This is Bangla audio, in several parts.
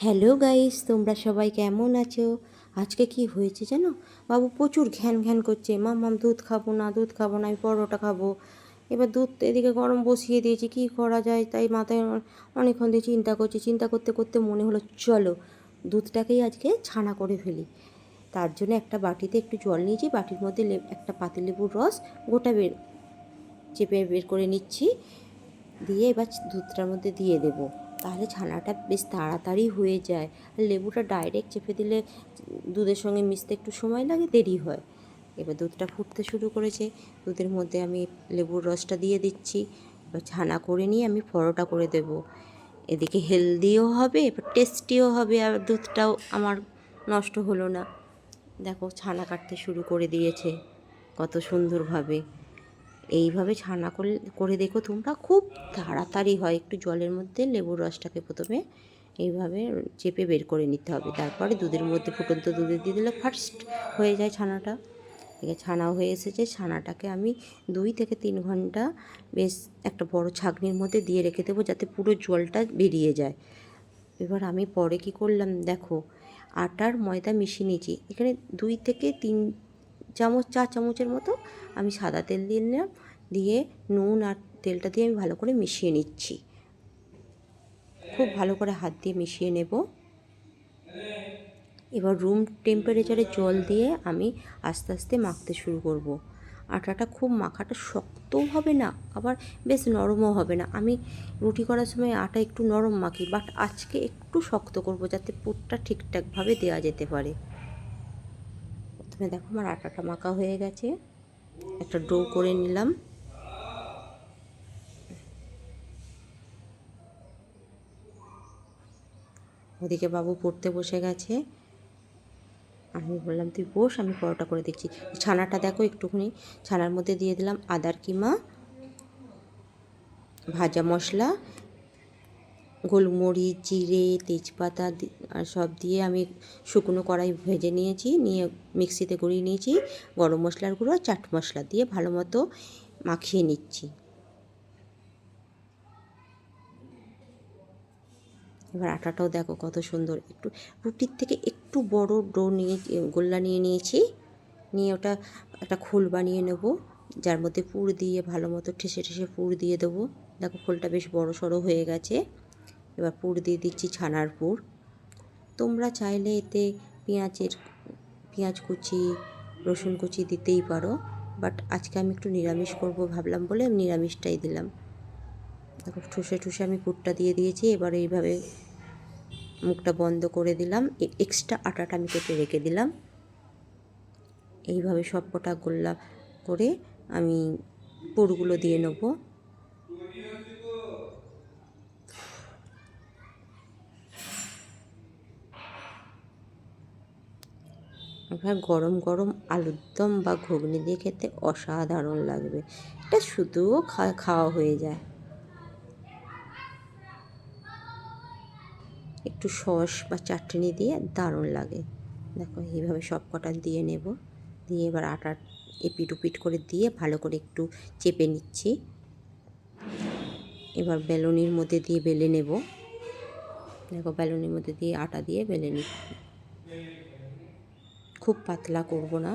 হ্যালো গাইস, তোমরা সবাই কেমন আছো? আজকে কি হয়েছে জানো? বাবু প্রচুর ঘ্যান ঘ্যান করছে। মাম মাম, দুধ খাব না, দুধ খাব না, আমি পরোটা খাব। এবার দুধ এদিকে গরম বসিয়ে দিয়েছি, কি করা যায়? তাই মাথায় অনেকক্ষণ দিয়ে চিন্তা করছি। চিন্তা করতে করতে মনে হলো, চলো দুধটাকেই আজকে ছানা করে ফেলি। তার জন্য একটা বাটিতে একটু জল নিয়েছি। বাটির মধ্যে একটা পাতিলেবুর রস, গোটা বের চেপে বের করে নিচ্ছি। দিয়ে এবার দুধটার মধ্যে দিয়ে দেবো। তাহলে ছানাটা বেশ তাড়াতাড়ি হয়ে যায়। আর লেবুটা ডাইরেক্ট চেপে দিলে দুধের সঙ্গে মিশতে একটু সময় লাগে, দেরি হয়। এবার দুধটা ফুটতে শুরু করেছে। দুধের মধ্যে আমি লেবুর রসটা দিয়ে দিচ্ছি। এবার ছানা করে নিয়ে আমি পরোটা করে দেব। এদিকে হেলদিও হবে, এবার টেস্টিও হবে, আর দুধটাও আমার নষ্ট হলো না। দেখো, ছানা কাটতে শুরু করে দিয়েছে। কত সুন্দরভাবে। এইভাবে ছানা করে করে দেখো তোমরা, খুব তাড়াতাড়ি হয়। একটু জলের মধ্যে লেবুর রসটাকে প্রথমে এইভাবে চেপে বের করে নিতে হবে। তারপরে দুধের মধ্যে ফুটন্ত দুধে দিয়ে দিলে ফার্স্ট হয়ে যায় ছানাটা। এদিকে ছানা হয়ে এসেছে, ছানাটাকে আমি দুই থেকে তিন ঘণ্টা বেশ একটা বড় ছাঁকনির মধ্যে দিয়ে রেখে দেবো যাতে পুরো জলটা বেরিয়ে যায়। এবার আমি পরে কি করলাম, দেখো, আটার ময়দা মিশিয়ে নিয়েছি। এখানে দুই থেকে তিন চামচ, চা চামচের মতো আমি সাদা তেল দিয়ে নিলাম। দিয়ে নুন আর তেলটা দিয়ে আমি ভালো করে মিশিয়ে নিচ্ছি। খুব ভালো করে হাত দিয়ে মিশিয়ে নেব। এবার রুম টেম্পারেচারে জল দিয়ে আমি আস্তে আস্তে মাখতে শুরু করব। আটাটা খুব মাখাটা শক্তও হবে না, আবার বেশ নরমও হবে না। আমি রুটি করার সময় আটা একটু নরম মাখি, বাট আজকে একটু শক্ত করব যাতে পুরটা ঠিকঠাকভাবে দেওয়া যেতে পারে। প্রথমে দেখো আমার আটাটা মাখা হয়ে গেছে। একটা ডো করে নিলাম। ওদিকে বাবু পড়তে বসে গেছে। আমি বললাম, তুই বস, আমি পরোটা করে দিচ্ছি। ছানাটা দেখো একটুখানি, ছানার মধ্যে দিয়ে দিলাম আদার কিমা, ভাজা মশলা গোলমরিচ, জিরে, তেজপাতা আর সব দিয়ে আমি শুকনো কড়াই ভেজে নিয়েছি, নিয়ে মিক্সিতে গুঁড়িয়ে নিয়েছি, গরম মশলার গুঁড়ো চাট মশলা দিয়ে ভালো মতো মাখিয়ে নিচ্ছি। এবার আটাটাও দেখো কত সুন্দর, একটু রুটির থেকে একটু বড় ডো নিয়ে, গোল্লা নিয়ে নিয়েছি, নিয়ে ওটা একটা খোল বানিয়ে নেব, যার মধ্যে পুর দিয়ে ভালো মতো ঠেসে ঠেসে পুর দিয়ে দেবো। দেখো খোলটা বেশ বড় সড়ো হয়ে গেছে। এবার পুর দিয়ে দিচ্ছি ছানার পুর। তোমরা চাইলে এতে পেঁয়াজের, পেঁয়াজ কুচি, রসুন কুচি দিতেই পারো। বাট আজকে আমি একটু নিরামিষ করব ভাবলাম বলে আমি নিরামিষটাই দিলাম। দেখো, ঠুসে ঠুসে আমি পুরটা দিয়ে দিয়েছি। এবার এইভাবে মুখটা বন্ধ করে দিলাম। এক্সট্রা আটাটা আমি কেটে রেখে দিলাম। এইভাবে সব কটা গোল্লা করে আমি পুরগুলো দিয়ে নেব। এবার গরম গরম আলুর দম বা ঘুগনি দিয়ে খেতে অসাধারণ লাগবে। এটা শুধুও খাওয়া হয়ে যায়। একটু সস বা চাটনি দিয়ে দারুণ লাগে। দেখো, এইভাবে সব কটা দিয়ে নেব। দিয়ে এবার আটা এপিট উপিট করে দিয়ে ভালো করে একটু চেপে নিচ্ছি। এবার বেলুনির মধ্যে দিয়ে বেলে নেব। দেখো, বেলুনির মধ্যে দিয়ে আটা দিয়ে বেলে নিচ্ছি। খুব পাতলা করব না।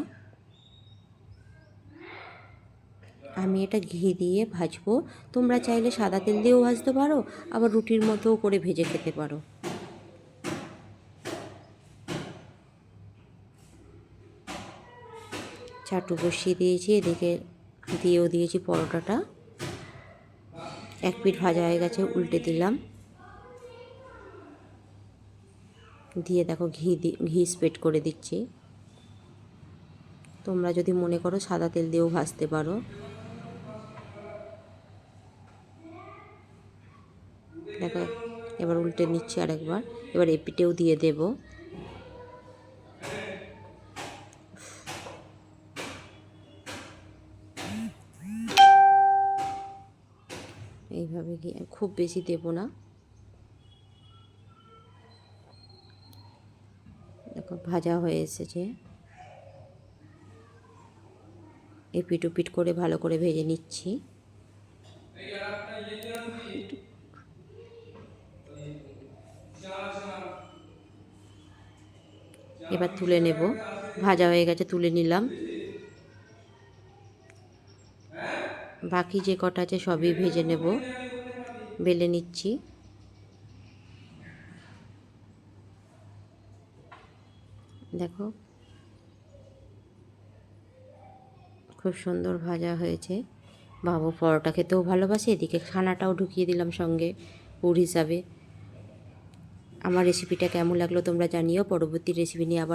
আমি এটা ঘি দিয়ে ভাজবো। তোমরা চাইলে সাদা তেল দিয়েও ভাজতে পারো, আবার রুটির মতোও করে ভেজে খেতে পারো। চাটু বসিয়ে দিয়েছি, এদিকে দিয়েও দিয়েছি পরোটাটা। এক পিঠ ভাজা হয়ে গেছে, উল্টে দিলাম। দিয়ে দেখো ঘি ঘি স্প্রেড করে দিচ্ছি। তোমরা যদি মনে করো সাদা তেল দিয়েও ভাজতে পারো। দেখো, এবার উল্টে নিচ্ছি আরেকবার। এবার এপিটেও দিয়ে দেব। এইভাবে গিয়ে খুব বেশি দেব না। দেখো, ভাজা হয়ে এসেছে। এপিট উপিট করে ভালো করে ভেজে নিচ্ছি। এবার তুলে নেব। ভাজা হয়ে গেছে, তুলে নিলাম। বাকি যে কটা আছে সবই ভেজে নেব। বেলে নিচ্ছি। দেখো খুব সুন্দর ভাজা হয়েছে। বাবু পরোটা খেতেও ভালোবাসে, এদিকে খানাটাও ঢুকিয়ে দিলাম সঙ্গে পুর হিসাবে। আমার রেসিপিটা কেমন লাগল তোমরা জানিও, পরবর্তী রেসিপি নিয়ে আবার